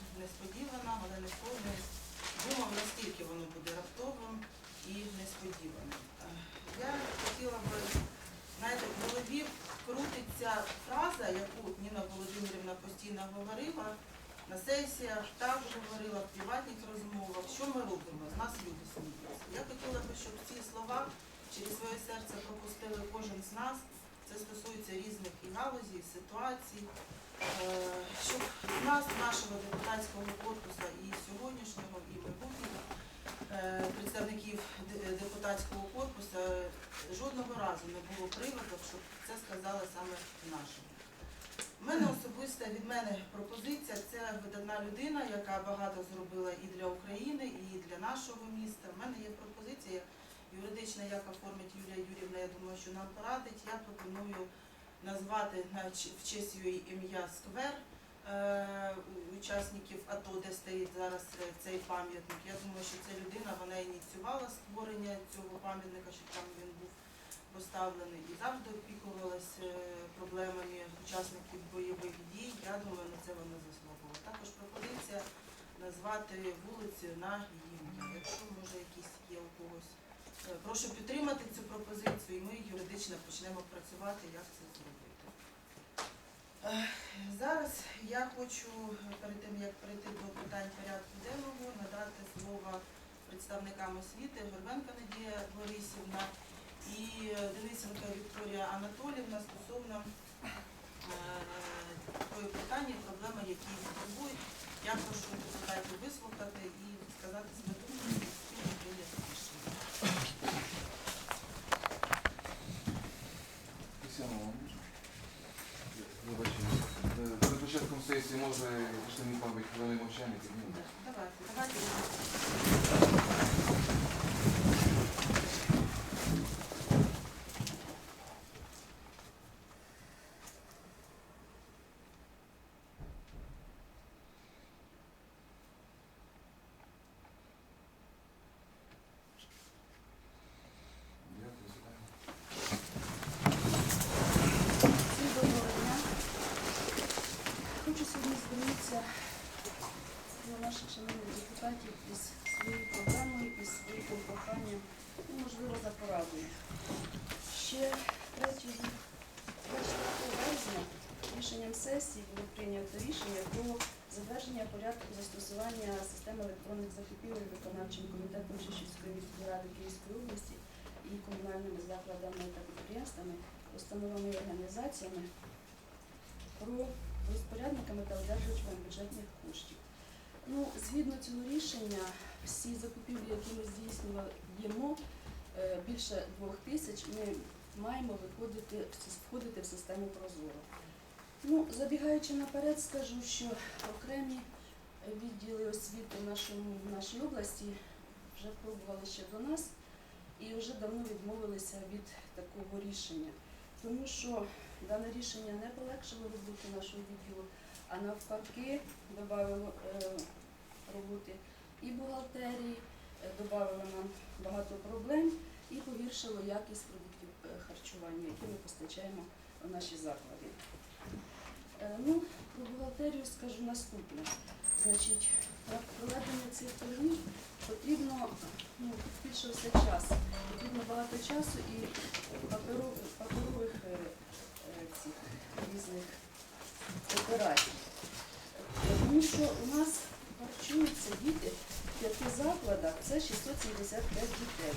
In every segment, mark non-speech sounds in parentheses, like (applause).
приходить несподівано, але не думав, наскільки воно буде раптовим і несподіваним. Е, Я хотіла би, знаєте, в голові крутиться фраза, яку Ніна Володимирівна постійно говорила. На сесіях так говорила в приватних розмовах, що ми робимо, з нас люди сміються. Я хотіла би, щоб ці слова через своє серце пропустили кожен з нас. Це стосується різних і галузей, ситуацій. Е, Щоб нас, нашого депутатського корпусу і сьогоднішнього, і майбутнього е, представників депутатського корпусу жодного разу не було приводу, щоб це сказала саме нашому. У мене особисто від мене пропозиція це видатна людина, яка багато зробила і для України, і для нашого міста. У мене є пропозиція юридична, як оформить Юлія Юрівна. Я думаю, що нам порадить. Я пропоную назвати в честь її ім'я сквер е, учасників АТО, де стоїть зараз е, цей пам'ятник. Я думаю, що ця людина вона ініціювала створення цього пам'ятника, щоб там він був поставлений і завжди опікувалась е, проблемами учасників бойових дій. Я думаю, на це вона заслуговує. Також пропозиція назвати вулицю на її ім'я. Якщо може якісь є у когось. Е, Прошу підтримати цю пропозицію, і ми юридично почнемо працювати, як це зробити. Е, Зараз я хочу перед тим, як перейти до питань порядку денного, надати слово представникам освіти Горбенка Надія Борисівна і Денисенка Вікторія Анатолівна стосовно е, тої питання, проблеми, які їх турбують. Я прошу депутатів вислухати і сказати свою думку і спільно прийняти рішення. Тетяна Івановна. Вибачте. Е, Перед початком сесії якщо не мабуть хвилини мовчання піднімемо. Давайте, давайте. Дякую, Світлана. Всім доброго дня. Хочу сьогодні звернутися до наших шановних депутатів із своєю проблемою, із своїм проханням, ну, можливо, за порадою. Ще 3 березня рішенням сесії було прийнято рішення про затвердження порядку застосування системи електронних закупівель виконавчим комітетом Шишівської міської ради Київської області і комунальними закладами та підприємствами, установами і організаціями про розпорядниками та одержувачами бюджетних коштів. Ну, згідно цього рішення, всі закупівлі, які ми здійснюємо, е, більше двох тисяч, ми маємо виходити, входити в систему Прозоро. Ну, забігаючи наперед, скажу, що окремі відділи освіти в, нашій області вже пробували ще до нас і вже давно відмовилися від такого рішення, тому що дане рішення не полегшило роботу нашого відділу, а навпаки додавало е, роботи і бухгалтерії, е, нам багато проблем і погіршило якість продуктів е, харчування, які ми постачаємо в наші заклади. Е, Ну, про бухгалтерію скажу наступне. Значить, проведення цих торгів потрібно ну, збільшився час. Потрібно багато часу і паперових, паперових е, е, цих різних операцій. Тому що у нас харчуються діти в п'яти закладах, це 675 дітей.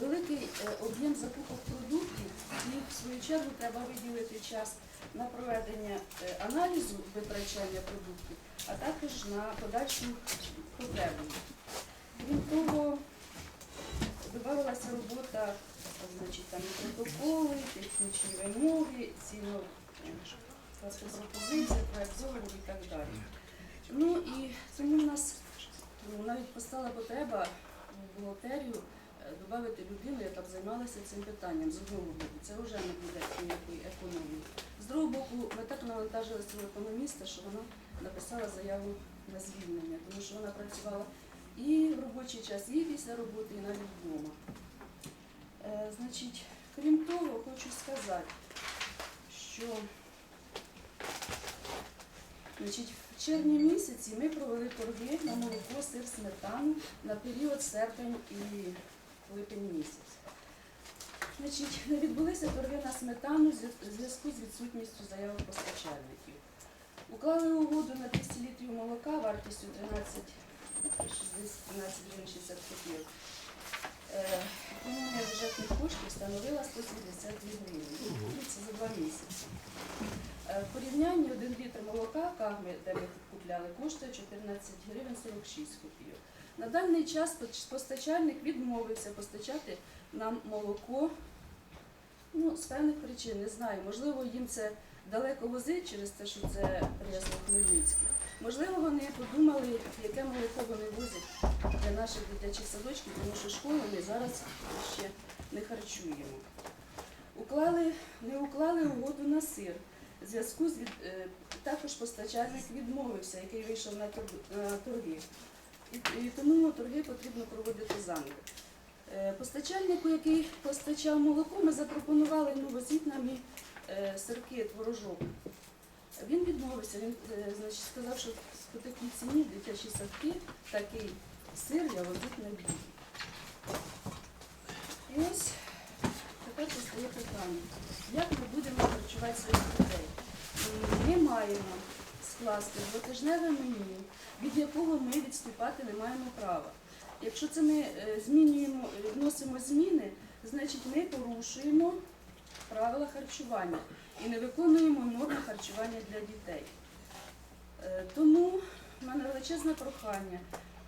Великий е, об'єм закупок продуктів і в свою чергу треба виділити час на проведення е, аналізу витрачання продуктів, а також на подальшу потребу. Крім того, додавалася робота, значить, там протоколи, технічні вимоги, ціно пропозиція, проект договору і так далі. Ну і тому в нас ну, навіть постала потреба в бухгалтерію е, додати людину, яка б займалася цим питанням з одного боку. Це вже не буде ніякої економії. Другого боку, ми так навантажили свого економіста, що вона написала заяву на звільнення, тому що вона працювала і в робочий час, і після роботи, і навіть вдома. Е, Значить, крім того, хочу сказати, що значить, в червні місяці ми провели торги на молоко, сир, сметану на період серпень і липень місяць. Значить, не відбулися торги на сметану в зв'язку з відсутністю заявок постачальників. Уклали угоду на 200 літрів молока вартістю 13 13 гривень 60 копійок. Економія бюджетних коштів становила 172 гривні. Ну, Це за два місяці. Е, В порівнянні 1 літр молока кагми, де ми купляли, коштує 14 гривень 46 копійок. На даний час постачальник відмовився постачати нам молоко ну, з певних причин, не знаю. Можливо, їм це далеко возить через те, що це Прясло Хмельницький. Можливо, вони подумали, яке молоко вони возять для наших дитячих садочків, тому що школи ми зараз ще не харчуємо. Уклали, не уклали угоду на сир. В зв'язку з від, е, також постачальник відмовився, який вийшов на тор- торги. І тому торги потрібно проводити заново. Е, Постачальнику, який постачав молоко, ми запропонували ну, возіть нам і е, сирки, творожок. Він відмовився, він е, значить, сказав, що по такій ціні дитячі садки такий сир я возити не буду. І ось тепер постає питання, як ми будемо харчувати своїх? М, Ми маємо скласти двотижневе меню, від якого ми відступати не маємо права. Якщо це ми е, змінюємо, вносимо зміни, значить ми порушуємо правила харчування і не виконуємо норми харчування для дітей. Е, Тому в мене величезне прохання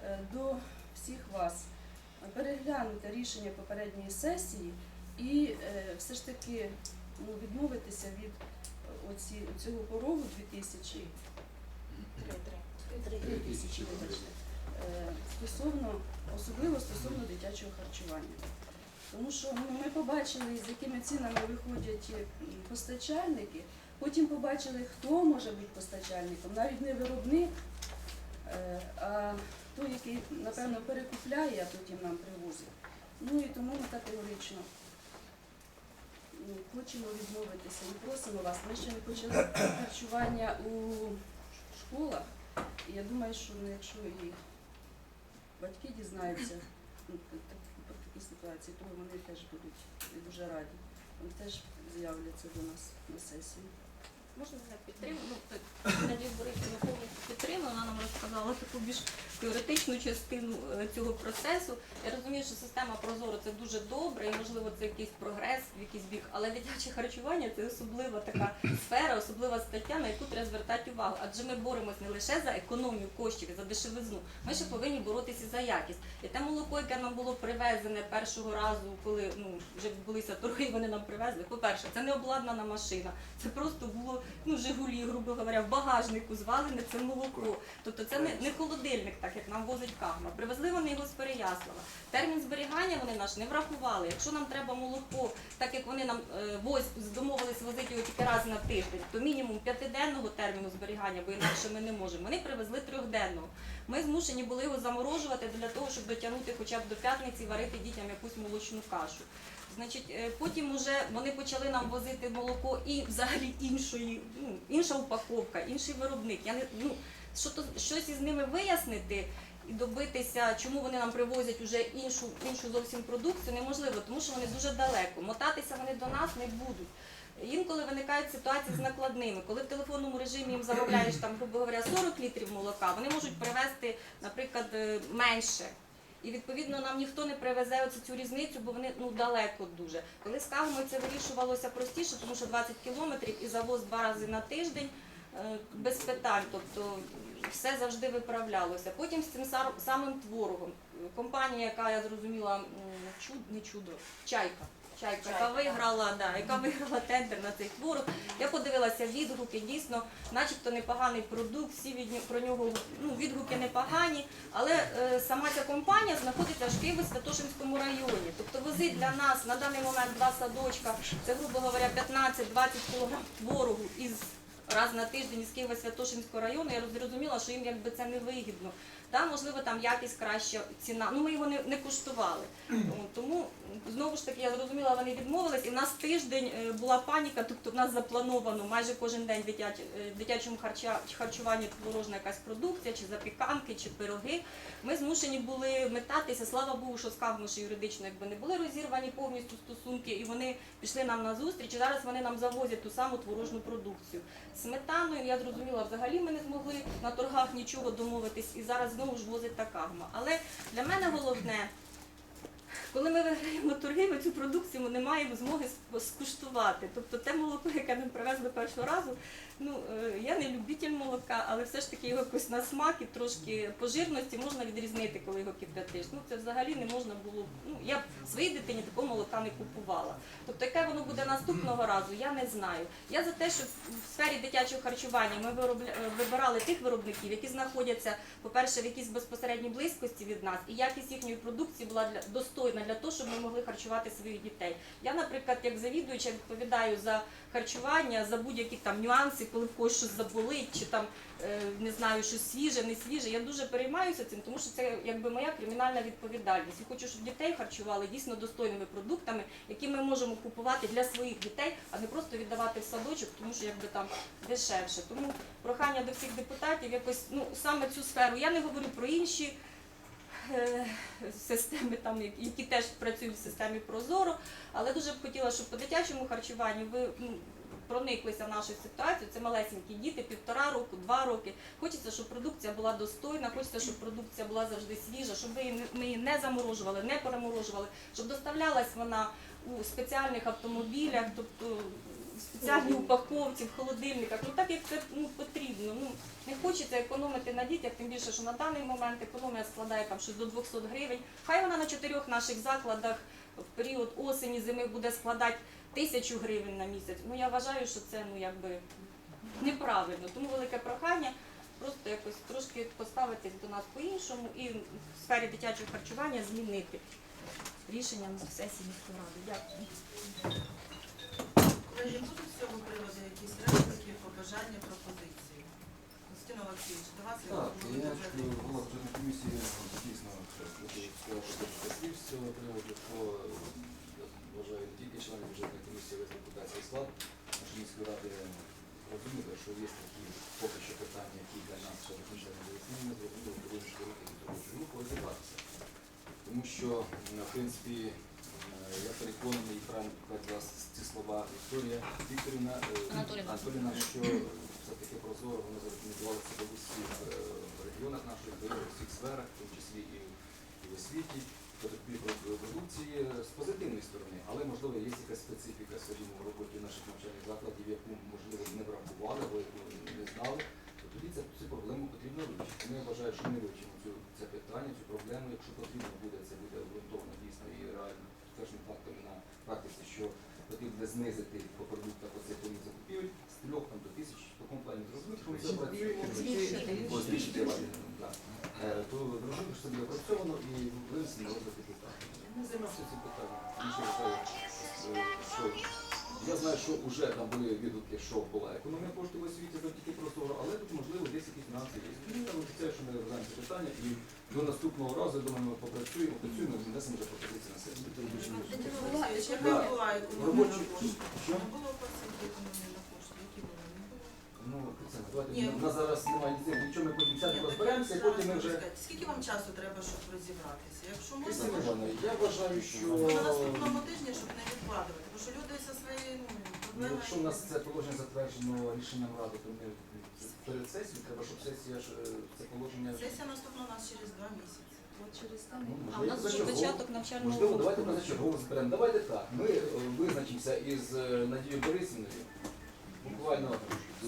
е, до всіх вас переглянути рішення попередньої сесії і все ж таки ну, відмовитися від оці, цього порогу 2000 3 тисячі вибачте, стосовно, особливо стосовно дитячого харчування. Тому що ну, ми побачили, з якими цінами виходять е, постачальники, потім побачили, хто може бути постачальником, навіть не виробник, е, а той, який, напевно, перекупляє, а потім нам привозить. Ну і тому ми категорично ну, хочемо відмовитися і просимо вас. Ми ще не почали харчування у школах. І я думаю, що ну, якщо і батьки дізнаються ну, про такі ситуації, тому вони теж будуть дуже раді. Вони теж з'являться до нас на сесії. Можна мене підтримати? Ну, так, Надія Борисівна повністю підтримала, вона нам розказала таку більш теоретичну частину е, цього процесу. Я розумію, що система Прозоро це дуже добре, і можливо це якийсь прогрес в якийсь бік, але дитяче харчування це особлива така сфера, особлива стаття, на яку треба звертати увагу. Адже ми боремось не лише за економію коштів за дешевизну, ми ще повинні боротися за якість. І те молоко, яке нам було привезене першого разу, коли ну вже відбулися торги, вони нам привезли. По-перше, це не обладнана машина, це просто було ну Жигулі, грубо говоря, в багажнику звалене це молоко. Тобто це не, не холодильник, так як нам возить кагма. Привезли вони його з Переяслава. Термін зберігання вони наш не врахували. Якщо нам треба молоко, так як вони нам е, воз домовились возити його тільки раз на тиждень, то мінімум п'ятиденного терміну зберігання, бо інакше ми не можемо. Вони привезли трьохденного. Ми змушені були його заморожувати для того, щоб дотягнути хоча б до п'ятниці, варити дітям якусь молочну кашу. Значить, е, потім вже вони почали нам возити молоко і взагалі іншої, ну, інша упаковка, інший виробник. Я не ну що то щось із ними вияснити і добитися, чому вони нам привозять уже іншу іншу зовсім продукцію, неможливо, тому що вони дуже далеко. Мотатися вони до нас не будуть. Інколи виникають ситуації з накладними, коли в телефонному режимі їм замовляєш там, грубо говоря, 40 літрів молока, вони можуть привезти, наприклад, е, менше. І відповідно нам ніхто не привезе оцю цю різницю, бо вони ну далеко дуже. Коли з кавами це вирішувалося простіше, тому що 20 кілометрів і завоз два рази на тиждень е, без питань. Тобто все завжди виправлялося. Потім з цим самим творогом. Компанія, яка я зрозуміла, чуд, не чудо, чайка. Чайка, яка виграла, да, яка виграла тендер на цей творог. Я подивилася відгуки, дійсно, начебто непоганий продукт, всі від про нього ну, відгуки непогані, але е, сама ця компанія знаходиться в Києво-Святошинському районі. Тобто возить для нас на даний момент два садочка, це, грубо говоря, 15-20 кг творогу із раз на тиждень із Києво-Святошинського району. Я зрозуміла, що їм якби це не вигідно. Да, можливо, там якість краща ціна. Ну ми його не, не куштували. Тому знову ж таки я зрозуміла, вони відмовились, і в нас тиждень е, була паніка, тобто в нас заплановано майже кожен день в е, в дитячому харчуванні творожна якась продукція, чи запіканки, чи пироги. Ми змушені були метатися. Слава Богу, що з Кавмиш юридично якби не були розірвані повністю стосунки, і вони пішли нам на зустріч. І зараз вони нам завозять ту саму творожну продукцію. Сметаною я зрозуміла, взагалі ми не змогли на торгах нічого домовитись, і зараз знову ж возить та кагма. Але для мене головне. Коли ми виграємо торги, ми цю продукцію не маємо змоги скуштувати. Тобто те молоко, яке нам привезли першого разу, ну е, я не любитель молока, але все ж таки його якось на смак і трошки по жирності можна відрізнити, коли його кип'ятиш. Ну це взагалі не можна було. Ну я б своїй дитині такого молока не купувала. Тобто, яке воно буде наступного разу, я не знаю. Я за те, що в сфері дитячого харчування ми виробля... е, вибирали тих виробників, які знаходяться, по-перше, в якійсь безпосередній близькості від нас, і якість їхньої продукції була для достойна для того, щоб ми могли харчувати своїх дітей. Я, наприклад, як завідуюча відповідаю за харчування, за будь-які там нюанси, коли в когось щось заболить, чи там е, не знаю, щось свіже, не свіже. Я дуже переймаюся цим, тому що це якби моя кримінальна відповідальність. І хочу, щоб дітей харчували дійсно достойними продуктами, які ми можемо купувати для своїх дітей, а не просто віддавати в садочок, тому що якби там дешевше. Тому прохання до всіх депутатів якось ну саме цю сферу. Я не говорю про інші. Е, Системи там, які- теж працюють в системі Прозоро, але дуже б хотіла, щоб по дитячому харчуванню ви ну, прониклися в нашу ситуацію. Це малесенькі діти, півтора року, два роки. Хочеться, щоб продукція була достойна, хочеться, щоб продукція була завжди свіжа, щоб ми її не заморожували, не переморожували, щоб доставлялась вона у спеціальних автомобілях, тобто спеціальній упаковці, в холодильниках, ну так як це ну, потрібно. Ну не хочеться економити на дітях, тим більше, що на даний момент економія складає там щось до 200 гривень. Хай вона на чотирьох наших закладах в період осені, зими буде складати тисячу гривень на місяць. Ну я вважаю, що це ну якби неправильно. Тому велике прохання просто якось трошки поставитись до нас по-іншому і в сфері дитячого харчування змінити рішення на сесії міської ради. Дякую. Колеги, будуть з цього приводу якісь репліки, побажання, пропозиції? Константин Олексійович, до вас я Так, я як голова бюджетної комісії дійсно хочу слів з цього приводу, що я вважаю не тільки члени бюджетної комісії, й депутатський склад нашої міської ради розуміли, що є такі поки що питання, які для нас ще до кінця не вияснені, ми зрозуміли, що вирішити руки від робочу групу розібратися. Тому що, м, в принципі, е, я переконаний, і правильно показала ці слова Вікторія Вікторівна е. Анатоліївна, що все-таки прозоро вони зарекомендували себе в усіх е, регіонах нашої країни, у всіх сферах, в тому числі і, в освіті, продукції з позитивної сторони, але можливо є якась специфіка, скажімо, в роботі наших навчальних закладів, яку можливо не врахували або яку не знали, то тоді цю проблему потрібно вивчити. Тому я вважаю, що ми вивчимо це питання, цю проблему. Якщо потрібно буде, це буде обґрунтовано дійсно і реально підтвердженими фактами на практиці, що потрібно знизити по продуктах оцей поріг закупівель з трьох там до тисяч в такому плані ми це. Збільшити, так. Е, То зрозуміти, собі опрацьовано і винесено на розгляд Не займався цим питанням. Що я знаю, що вже там були відгуки, що була економія коштів в освіті завдяки простору, але тут можливо десь якісь фінанси є. Обіцяю, що ми розглядаємо це питання і до наступного разу, я думаю, ми попрацюємо, працюємо, внесемо вже пропозиції на сесію. Була економія що? Ну, давайте Ні. у нас зараз немає ні нічого, ми потім сядемо розберемося, і потім ми вже. Скільки вам часу треба, щоб розібратися? Якщо можна, може, я вважаю, що на наступному тижні, щоб не відкладувати, тому що люди зі своєю ну, ну, проблемою... якщо у нас це положення затверджено рішенням ради, то ми перед сесією треба, щоб сесія ж е, це положення. Сесія наступна у нас через два місяці. От через те Ну, А у нас вже Можливо, початок навчального Можливо, давайте ми зачергово зберемо. Давайте так. Ми е, визначимося із е, Надією Борисівною буквально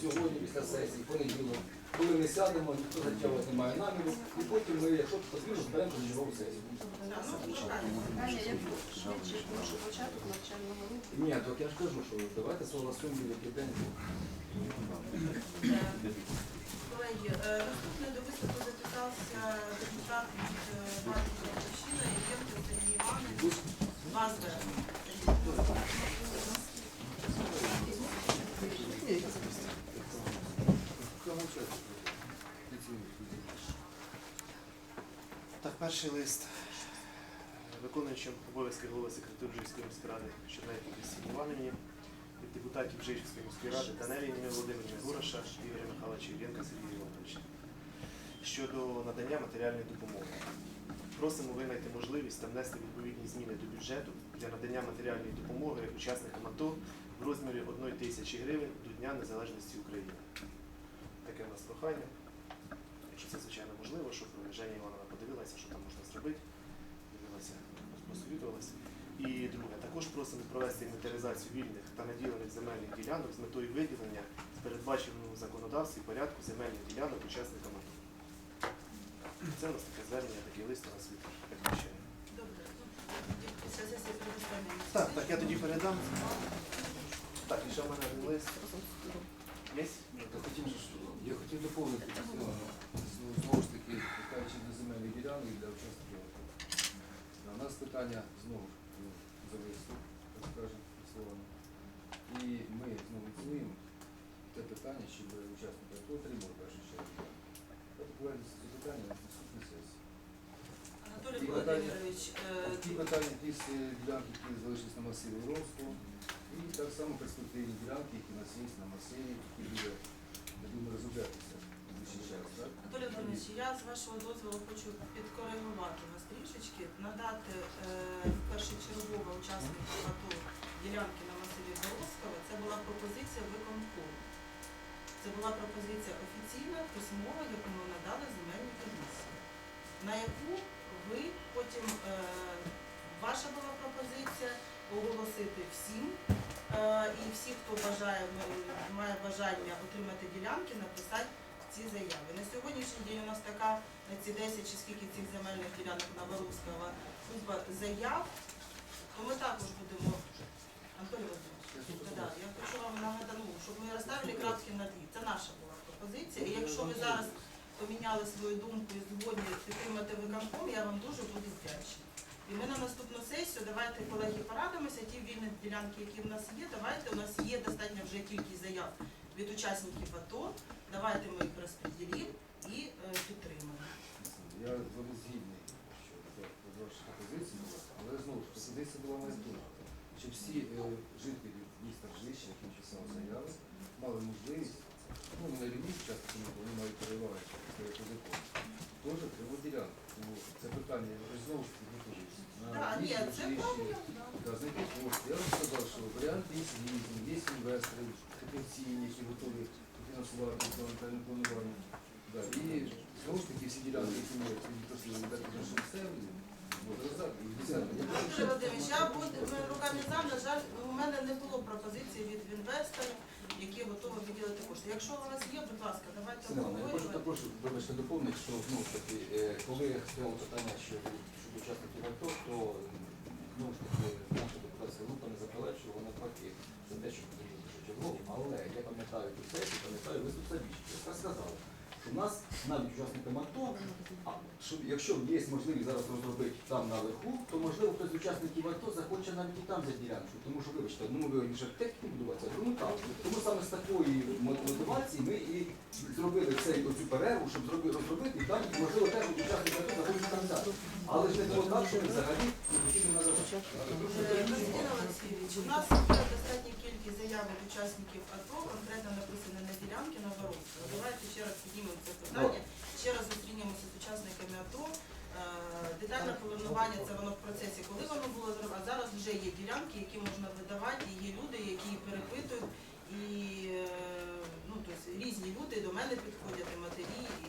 сьогодні після сесії, понеділок, коли ми сядемо, ніхто затягувати не має наміру, і потім ми, якщо потрібно, зберемо чергову сесію. Ні, так я ж кажу, що давайте согласуємо який день. Колеги, е, наступний до виступу записався депутат від е, партії «Батьківщина» Євгенко Сергій Іванович. Вас Перший лист виконуючим обов'язки голови секретаря Жильської міської ради Чернець Кристині Іванівні від депутатів Жильської міської ради Данелі Ніни Володимирівни Гураша Ігоря Михайловича Євгенка Сергія Івановича щодо надання матеріальної допомоги. Просимо винайти можливість та внести відповідні зміни до бюджету для надання матеріальної допомоги учасникам АТО в розмірі 1 тисячі гривень до Дня Незалежності України. Нас прохання. Якщо це звичайно можливо, щоб Женя Івановна подивилася, що там можна зробити, дивилася, посовітувалася. І друге, також просимо провести інвентаризацію вільних та наділених земельних ділянок з метою виділення з передбаченому законодавстві порядку земельних ділянок учасникам АТО. Це у нас таке звернення, такий лист у нас від предоставимо. Так, так, я тоді передам. Так, і ще в мене один лист. Є? Хотів же я хотів доповнити ну, знову ж таки, питаючи до земельних ділянок для учасників У нас питання знову ну, зависло, так скажемо, словами. І ми знову ініціюємо те питання, щоб учасники АТО отримали першу чергу. Я повернуся це питання на наступній сесії. Анатолій Володимирович, е, Ті питання, ті ділянки, які залишились на масиві Ромського, і так само перспективні ділянки, які нас є на масиві, які буде, думаю, розроблятися? Анатолій Володимирович, я з вашого дозволу хочу підкоригувати вас трішечки, надати е, першочергово учасникам АТО ділянки на масиві Боровського. Це була пропозиція виконкому. Це була пропозиція офіційна, письмова, яку ми надали земельній комісії, на яку ви потім, е, ваша була пропозиція оголосити всім, і всі, хто бажає, має бажання отримати ділянки, написати ці заяви. На сьогоднішній день у нас така на ці 10 чи скільки цих земельних ділянок на Воровського купа заяв, то ми також будемо. Я да, я хочу вам нагадати, ну, щоб ми розставили крапки над «і». Це наша була пропозиція. І якщо ви зараз поміняли свою думку і згодні підтримати виконком, я вам дуже буду вдячна. І ми на наступну сесію, давайте, колеги, порадимося, ті вільні ділянки, які в нас є, давайте, у нас є достатньо вже кількість заяв від учасників АТО, давайте ми їх розподілимо і е, підтримаємо. Я з вами згідний, що ваша пропозиція була, але знову ж пропозиція була моя друга. Щоб всі е, жителі міста Ржища, які написали заяви, мали можливість, ну вони любі часто, вони мають переваги по закону, теж треба ділянку. Тому це питання, я знову ж таки готуюся. Так, ні, місці це да. Да, знайти кошти. Я вам сказав, що варіанти є різні, є інвестори, потенційні, які готові фінансувати планетарне планування. Да, і знову ж таки всі ділянки, які ми просили дати нашим місцевим, взяти. Я буду ми руками за, на жаль, у мене не було пропозиції від інвесторів, які готові виділити кошти. Якщо у вас є, будь ласка, давайте Синана, я хочу також, вибачте, доповнити, що ну, таки, е, коли стояло питання щодо учасників АТО, то знову ж таки наша депутатська група не заперечувала навпаки за те, що потрібно першочергово, але я пам'ятаю ту сесію, пам'ятаю виступ Савічки, яка сказала, в нас навіть учасникам АТО, а що якщо є можливість зараз розробити там наверху, то можливо хтось з учасників АТО захоче навіть і там взяти ділянку. Тому що, вибачте, ну ми вже техніку будуватися, тому так. Тому саме з такої мотивації ми і зробили цей оцю перерву, щоб зробити розробити, і там можливо теж учасники АТО захочуть там взяти. Але ж не було так, що ми взагалі не хотіли на Е, Олексійович, у нас є достатня кількість заяв від учасників АТО, конкретно написані на ділянки на Воровського. Давайте ще раз піднімемо це питання, ще раз зустрінемося з учасниками АТО. Е, Детальне планування це воно в процесі, коли воно було зроблено. А зараз вже є ділянки, які можна видавати, і є люди, які перепитують, і е, ну, тобто, різні люди до мене підходять, і матері. І,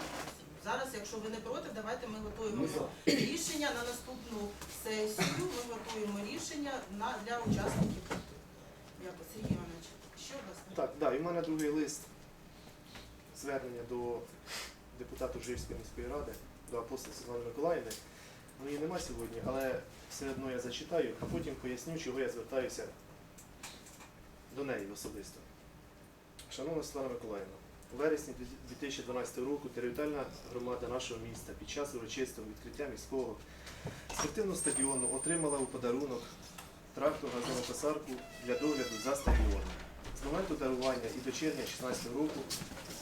зараз, якщо ви не проти, давайте ми готуємо Ми рішення на наступну сесію. Ми готуємо рішення на, для учасників. Дякую, Сергій Іванович. Що у вас? Так, да, і в мене другий лист звернення до депутата Жирської міської ради, до апостола Світлани Миколаївни. Ну, її нема сьогодні, але все одно я зачитаю, а потім поясню, чого я звертаюся до неї особисто. Шановна Світлана Миколаївна, у вересні 2012 року територіальна громада нашого міста під час урочистого відкриття міського спортивного стадіону отримала у подарунок трактор газонокосарку для догляду за стадіоном. з моменту дарування і до червня 2016 року,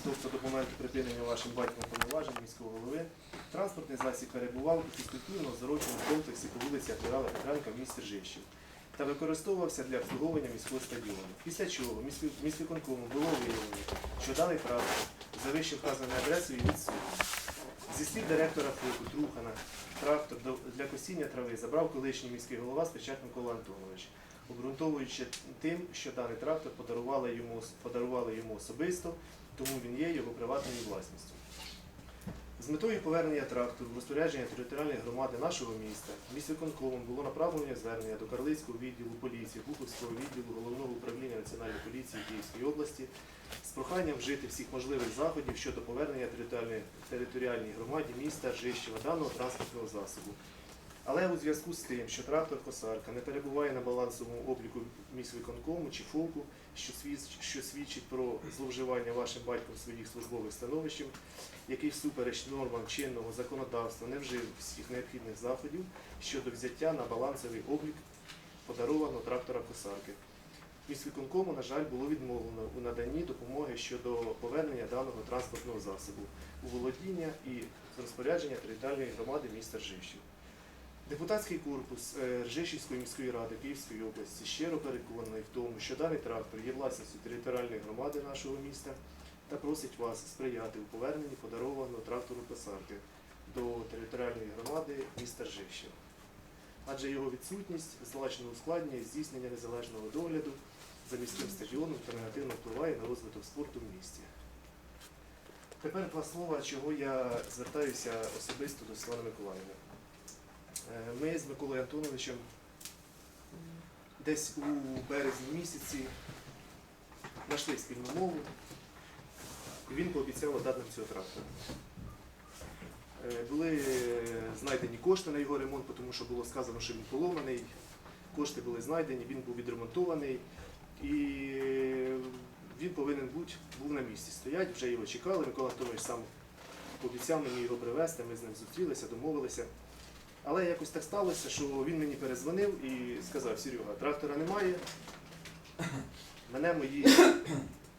тобто до припинення вашим батьком повноважень міського голови, транспортний засіб перебував у фізкультурно-оздоровчому комплексі по вулиці Адмірала Петренка в місті Ржищів та використовувався для обслуговування міського стадіону. Після чого міськвиконкому було виявлено, що даний транспорт за вище вказаною адресою відсутній. Зі слів директора ФОКу Трухана, трактор для косіння трави забрав колишній міський голова Спичак Микола Антонович, обґрунтовуючи тим, що даний трактор подарували йому, подарували йому особисто, тому він є його приватною власністю. З метою повернення трактору в розпорядження територіальної громади нашого міста міськвиконкомом було направлено звернення до Карлицького відділу поліції, Буховського відділу головного управління Національної поліції Київської області з проханням вжити всіх можливих заходів щодо повернення територіальної, територіальній громаді міста Ржищева даного транспортного засобу. Але у зв'язку з тим, що трактор Косарка не перебуває на балансовому обліку міськвиконкому чи ФОКу, що свідчить, що свідчить про зловживання вашим батьком своїх службових становищем, який всупереч нормам чинного законодавства не вжив всіх необхідних заходів щодо взяття на балансовий облік подарованого трактора Косарки. Міськвиконкому, на жаль, було відмовлено у наданні допомоги щодо повернення даного транспортного засобу у володіння і розпорядження територіальної громади міста Ржищів. Депутатський корпус е, Ржищівської міської ради Київської області щиро переконаний в тому, що даний трактор є власністю територіальної громади нашого міста та просить вас сприяти у поверненні подарованого трактору Косарки до територіальної громади міста Ржищів. Адже його відсутність значно ускладнює здійснення незалежного догляду за міським стадіоном та негативно впливає на розвиток спорту в місті. Тепер два слова, чого я звертаюся особисто до Світлани Миколаївни. Е, Ми з Миколою Антоновичем десь у березні місяці знайшли спільну мову, і він пообіцяв дати нам цього трактора. Е, Були знайдені кошти на його ремонт, тому що було сказано, що він поломаний. Кошти були знайдені, він був відремонтований і він повинен бути, був на місці стоять, вже його чекали. Микола Антонович сам пообіцяв мені його привезти, ми з ним зустрілися, домовилися. Але якось так сталося, що він мені перезвонив і сказав, Серега, трактора немає, мене мої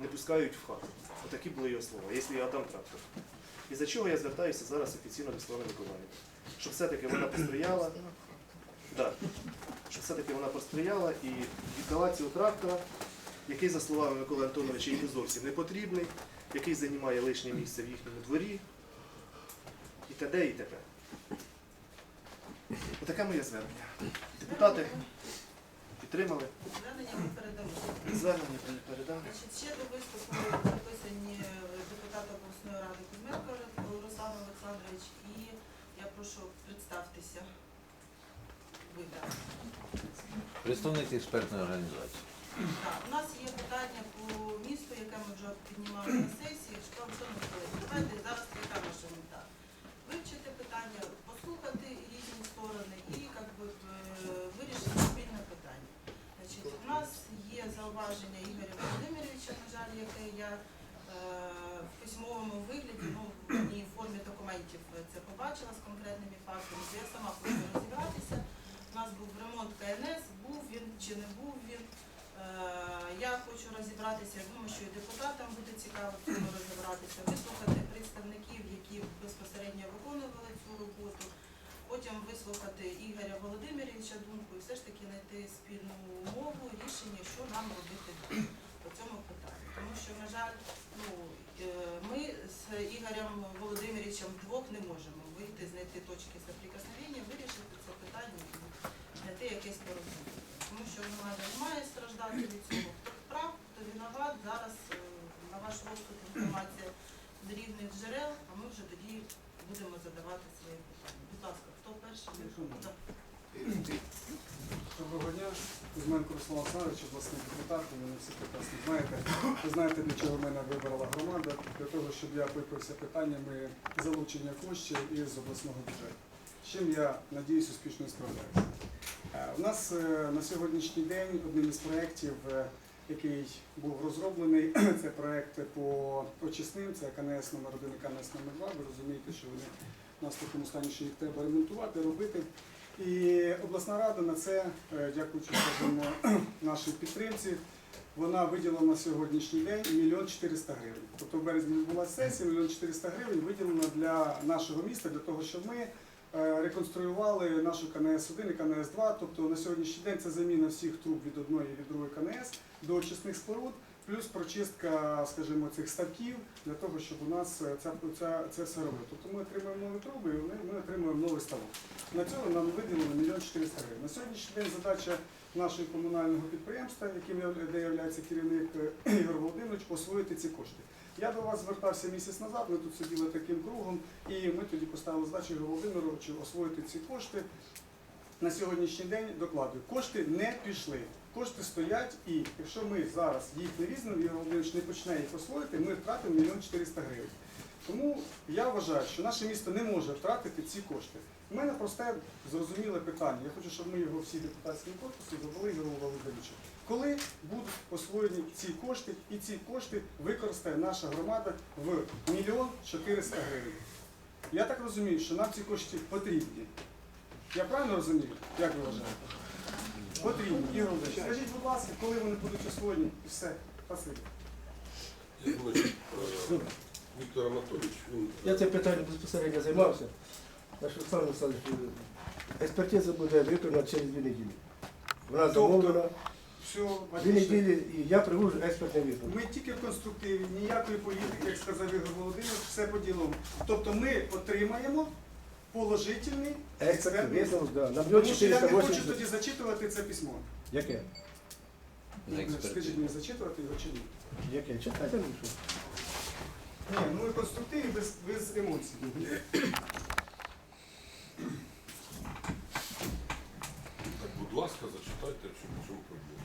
не пускають в хату. Отакі були його слова, якщо я дам трактор. І за чого я звертаюся зараз офіційно до Світлани Миколаївни? Щоб все-таки вона посприяла, да, щоб все-таки вона посприяла і віддала цього трактора, який, за словами Миколи Антоновича, йому зовсім не потрібний, який займає лишнє місце в їхньому дворі, і т.д. і т.п. Отаке моє звернення. Депутати підтримали. Звернення ми передамо. Звернення передали. Значить, ще до виступу записані депутат обласної ради Кузьменко Руслан Олександрович і я прошу представтеся. Ви, так. Представник експертної організації. Так, у нас є питання по місту, яке ми вже піднімали на сесії. Що шановні колеги, давайте зараз яка наша мета? Вивчити питання, сторони і як би, е, вирішити спільне питання. Значить, у нас є зауваження Ігоря Володимировича, на жаль, яке я е, в письмовому вигляді, ну, в одній формі документів це побачила з конкретними фактами. то Я сама хочу розібратися. У нас був ремонт КНС, був він чи не був він. Е, Я хочу розібратися, я думаю, що і депутатам буде цікаво в цьому розібратися, вислухати представників, які безпосередньо виконували цю роботу, потім вислухати Ігоря Володимировича думку і все ж таки знайти спільну мову, рішення, що нам робити по цьому питанню. Тому що, на жаль, ну, е, ми з Ігорем Володимировичем вдвох не можемо вийти, знайти точки соприкосновення, вирішити це питання і знайти якесь порозуміння. Тому що громада не має страждати від цього. Хто прав, хто виноват. Зараз е, на ваш розсуд інформація з різних джерел, а ми вже тоді будемо задавати свої питання. Будь ласка, хто перший? Доброго дня, Кузьменко Руслан Олександрович, обласний депутат, ви мене всі прекрасно знаєте. Ви знаєте, для чого мене вибрала громада, для того, щоб я опікувався питаннями залучення коштів із обласного бюджету. З чим я надіюсь успішно справляюся. Е, У нас е, на сьогоднішній день одним із проєктів, е, який був розроблений, (clears throat) це проєкт по очисним, це КНС номер 1 і КНС номер 2 Ви розумієте, що вони у нас в такому стані, що їх треба ремонтувати, робити. І обласна рада на це, е, дякуючи скажімо, (clears throat) нашій підтримці, вона виділена на сьогоднішній день мільйон 400 гривень. Тобто в березні відбулася сесія, мільйон 400 гривень виділено для нашого міста, для того, щоб ми е, реконструювали нашу КНС-1 і КНС-2. Тобто на сьогоднішній день це заміна всіх труб від одної і від другої КНС до очисних споруд, плюс прочистка, скажімо, цих ставків для того, щоб у нас е, ця, ця, це все робило. Тобто ми отримуємо нові труби і ми отримуємо новий ставок. На цьому нам виділено мільйон 400 гривень. На сьогоднішній день задача нашого комунального підприємства, яким я є керівник е, (clears throat) Ігор Володимирович, освоїти ці кошти. Я до вас звертався місяць назад, ми тут сиділи таким кругом, і ми тоді поставили задачу Ігору Володимировичу освоїти ці кошти. На сьогоднішній день докладую, кошти не пішли. Кошти стоять, і якщо ми зараз їх не візьмемо, Ігор не почне їх освоїти, ми втратимо мільйон 400 гривень. Тому я вважаю, що наше місто не може втратити ці кошти. У мене просте зрозуміле питання. Я хочу, щоб ми його всі депутатським корпусом задали Ігору Володимировичу. Коли будуть освоєні ці кошти, і ці кошти використає наша громада в мільйон 400 гривень. Я так розумію, що нам ці кошти потрібні. Я правильно розумію? Як ви вважаєте? Потрібні. Ігор Володимирович, скажіть, будь ласка, коли вони будуть освоєні і все. Спасибі. Я думаю, що, е, Віктор Анатолійович, він Я це питання безпосередньо займався. Наш Олександр Олександрович, експертиза буде виконана через дві неділі. Вона Тобто, замовлена Все, дві неділі, і я привожу експертний висновок. Ми тільки в конструктиві, ніякої політики, як сказав Ігор Володимирович, все по ділу. Тобто ми отримаємо положительний Експертний висновок, да. Тому що я не хочу тоді зачитувати це письмо. Яке? Скажіть мені, зачитувати його чи ні? Яке? Читайте ну що. Ні, ну ми в конструктиві без, без емоцій. так, будь ласка, зачитайте, в чому, в чому проблема.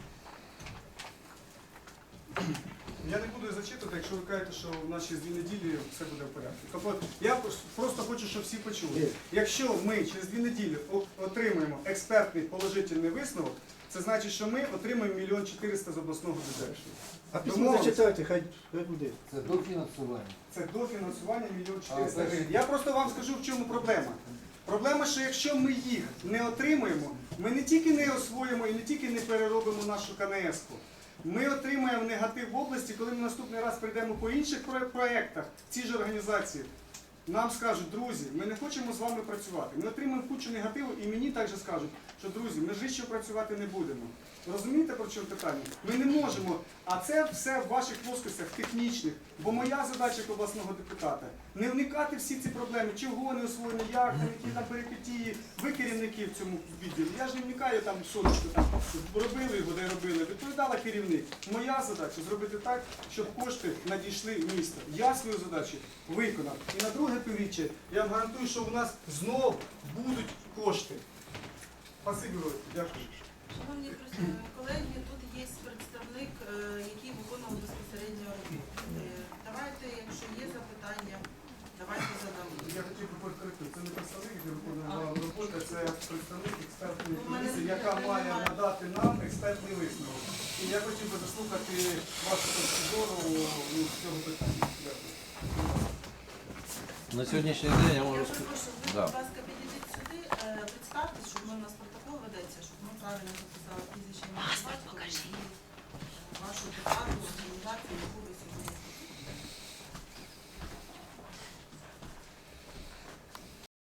Я не буду зачитувати, якщо ви кажете, що в наші дві неділі все буде в порядку. Тобто я просто хочу, щоб всі почули. Якщо ми через дві неділі отримаємо експертний положительний висновок, це значить, що ми отримаємо мільйон чотириста з обласного бюджету. А письмо зачитайте, хай, буде. Це дофінансування. Це дофінансування мільйон А, чотириста це ж- гривень. Я просто вам скажу, в чому проблема. Проблема, що якщо ми їх не отримаємо, ми не тільки не освоїмо і не тільки не переробимо нашу КНС-ку, ми отримаємо негатив в області, коли ми наступний раз прийдемо по інших про- проєктах, ці ж організації. Нам скажуть, друзі, ми не хочемо з вами працювати. Ми отримаємо кучу негативу, і мені також скажуть, що друзі, ми ж ще працювати не будемо. Розумієте про чому питання? Ми не можемо, а це все в ваших плоскостях технічних. Бо моя задача як обласного депутата не вникати всі ці проблеми, чого не освоєно, як там, які там перипетії, ви керівники в цьому відділі. Я ж не вникаю там сонечко, там робили його, де робили. Відповідала керівник. Моя задача зробити так, щоб кошти надійшли в місто. Я свою задачу виконав. І на друге півріччя я вам гарантую, що у нас знов будуть кошти. Спасибі, дякую. Шановні колеги, тут є представник, е, який виконував безпосередньо роботу. Е, Давайте, якщо є запитання, давайте задамо. Я хотів би підкреслити, це не представник, який виконує роботу, це представник експертної Ну, комісії, яка має надати нам експертний висновок. І я хотів би заслухати вашу точку зору ну, з цього питання. Дякую. На сьогоднішній день я Я можу сказати. прошу, ви, будь ласка, підійдіть сюди, е, представтесь, щоб ми у нас правильно записала прізвище. Паспорт покажи. Вашу питання організації, яку ви